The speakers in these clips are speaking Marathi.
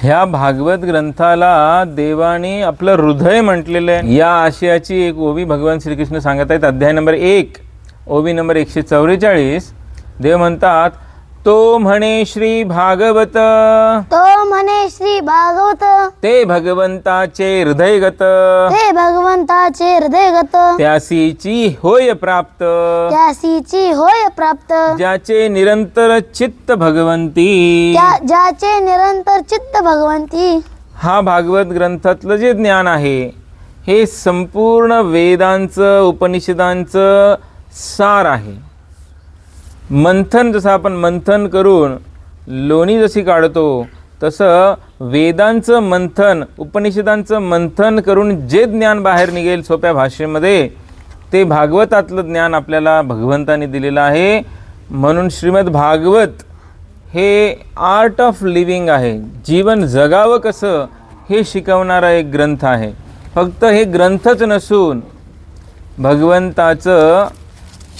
ह्या भागवत ग्रंथाला देवाने आपलं हृदय म्हटलेलं आहे. या आशयाची एक ओवी भगवान श्रीकृष्ण सांगत आहेत. अध्याय नंबर एक ओवी नंबर एकशे चौवेचाळीस. देव म्हणतात तो म्हणे श्री भागवत. तो म्हणे श्री भागवत ते भगवंताचे हृदयगत ते भगवंताचे हृदयगत त्यासीची होय प्राप्त. त्यासीची होय प्राप्त. ज्याचे निरंतर चित्त भगवंती. त्या ज्याचे निरंतर चित्त भगवंती. हा भागवत ग्रंथातलं जे ज्ञान आहे हे संपूर्ण वेदांचं उपनिषदांचं सार आहे. मंथन जसं आपण मंथन करून लोणी जशी काढतो तसं वेदांचं मंथन उपनिषदांचं मंथन करून जे ज्ञान बाहेर निघेल सोप्या भाषेमध्ये ते भागवतातलं ज्ञान आपल्याला भगवंताने दिलेलं आहे. म्हणून श्रीमद भागवत हे आर्ट ऑफ लिव्हिंग आहे. जीवन जगावं कसं हे शिकवणारा एक ग्रंथ आहे. फक्त हे ग्रंथच नसून भगवंताचं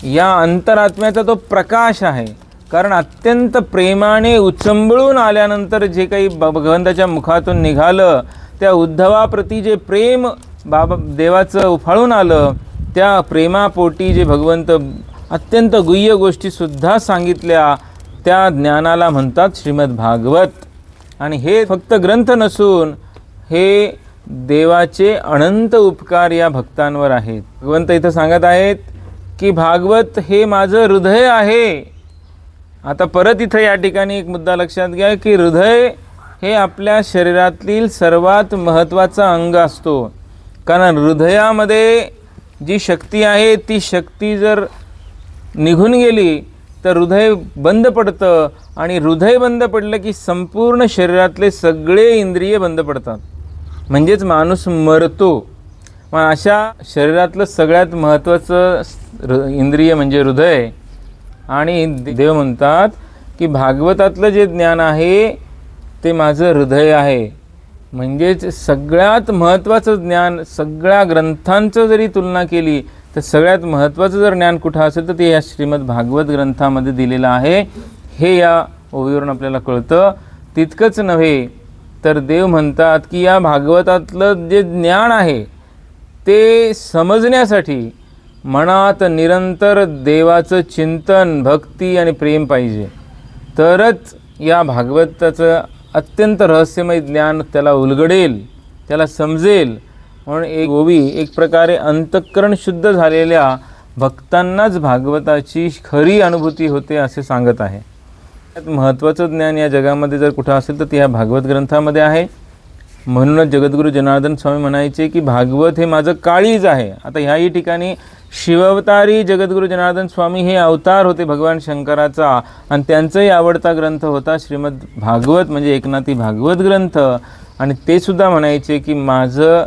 या अंतरात्म्याचा तो प्रकाश आहे. कारण अत्यंत प्रेमाने उचंबळून आल्यानंतर जे काही भगवंताच्या मुखातून निघालं त्या उद्धवाप्रती जे प्रेम बाबा देवाचं उफाळून आलं त्या प्रेमापोटी जे भगवंत अत्यंत गुह्य गोष्टीसुद्धा सांगितल्या त्या ज्ञानाला म्हणतात श्रीमद भागवत. आणि हे फक्त ग्रंथ नसून हे देवाचे अनंत उपकार या भक्तांवर आहेत. भगवंत इथं सांगत आहेत की भागवत हे माझं हृदय आहे. आता परत इथं या ठिकाणी एक मुद्दा लक्षात घ्या की हृदय हे आपल्या शरीरातील सर्वात महत्त्वाचा अंग असतो. कारण हृदयामध्ये जी शक्ती आहे ती शक्ती जर निघून गेली तर हृदय बंद पडतं आणि हृदय बंद पडलं की संपूर्ण शरीरातले सगळे इंद्रिय बंद पडतात. म्हणजेच माणूस मरतो. मग अशा शरीरातलं सगळ्यात महत्त्वाचं इंद्रिय म्हणजे हृदय. आणि देव म्हणतात की भागवतातलं जे ज्ञान आहे ते माझं हृदय आहे. म्हणजेच सगळ्यात महत्त्वाचं ज्ञान सगळ्या ग्रंथांचं जरी तुलना केली तर सगळ्यात महत्त्वाचं जर ज्ञान कुठं असेल तर ते या श्रीमद भागवत ग्रंथामध्ये दिलेलं आहे. हे या ओवीवरून आपल्याला कळतं. तितकंच नव्हे तर देव म्हणतात की या भागवतातलं जे ज्ञान आहे ते समजण्यासाठी मनात निरंतर देवाचं चिंतन भक्ती आणि प्रेम पाहिजे. तरच या भागवताचं अत्यंत रहस्यमय ज्ञान त्याला उलगडेल त्याला समजेल. म्हणून एक ओवी एक प्रकारे अंतःकरण शुद्ध झालेल्या भक्तांनाच भागवताची खरी अनुभूती होते असे सांगत आहे. महत्त्वाचं ज्ञान या जगामध्ये जर कुठं असेल तर ते ह्या भागवत ग्रंथामध्ये आहे. म्हणूनच जगद्गुरू जनार्दन स्वामी म्हणायचे की भागवत हे माझं काळीज आहे. आता ह्याही ठिकाणी शिवावतारी जगद्गुरू जनार्दन स्वामी हे अवतार होते भगवान शंकराचा. आणि त्यांचाही आवडता ग्रंथ होता श्रीमद भागवत म्हणजे एकनाथी भागवत ग्रंथ. आणि ते सुद्धा म्हणायचे की माझं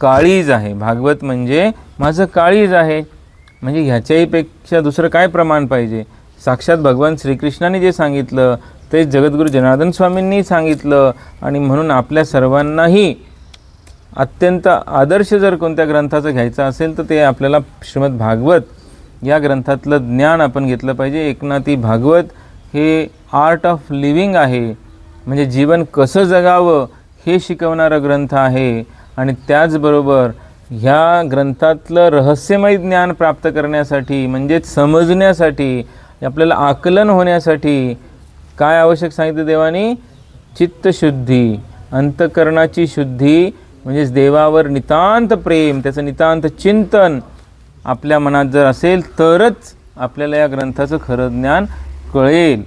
काळीज आहे. भागवत म्हणजे माझं काळीज आहे. म्हणजे ह्याच्याहीपेक्षा दुसरं काय प्रमाण पाहिजे? साक्षात भगवान श्रीकृष्णाने जे सांगितलं ते जगद्गुरू जनार्दन स्वामींनी सांगितलं. आणि म्हणून आपल्या सर्वांनाही अत्यंत आदर्श जर कोणत्या ग्रंथाचं घ्यायचं असेल तर ते आपल्याला श्रीमद भागवत या ग्रंथातलं ज्ञान आपण घेतलं पाहिजे. एकनाथी भागवत हे आर्ट ऑफ लिव्हिंग आहे. म्हणजे जीवन कसं जगावं हे शिकवणारा ग्रंथ आहे. आणि त्याचबरोबर ह्या ग्रंथातलं रहस्यमय ज्ञान प्राप्त करण्यासाठी म्हणजेच समजण्यासाठी आपल्याला आकलन होण्यासाठी काय आवश्यक सांगितलं देवानी? चित्तशुद्धी अंतकरणाची शुद्धी म्हणजेच देवावर नितांत प्रेम त्याचं नितांत चिंतन आपल्या मनात जर असेल तरच आपल्याला या ग्रंथाचं खरं ज्ञान कळेल.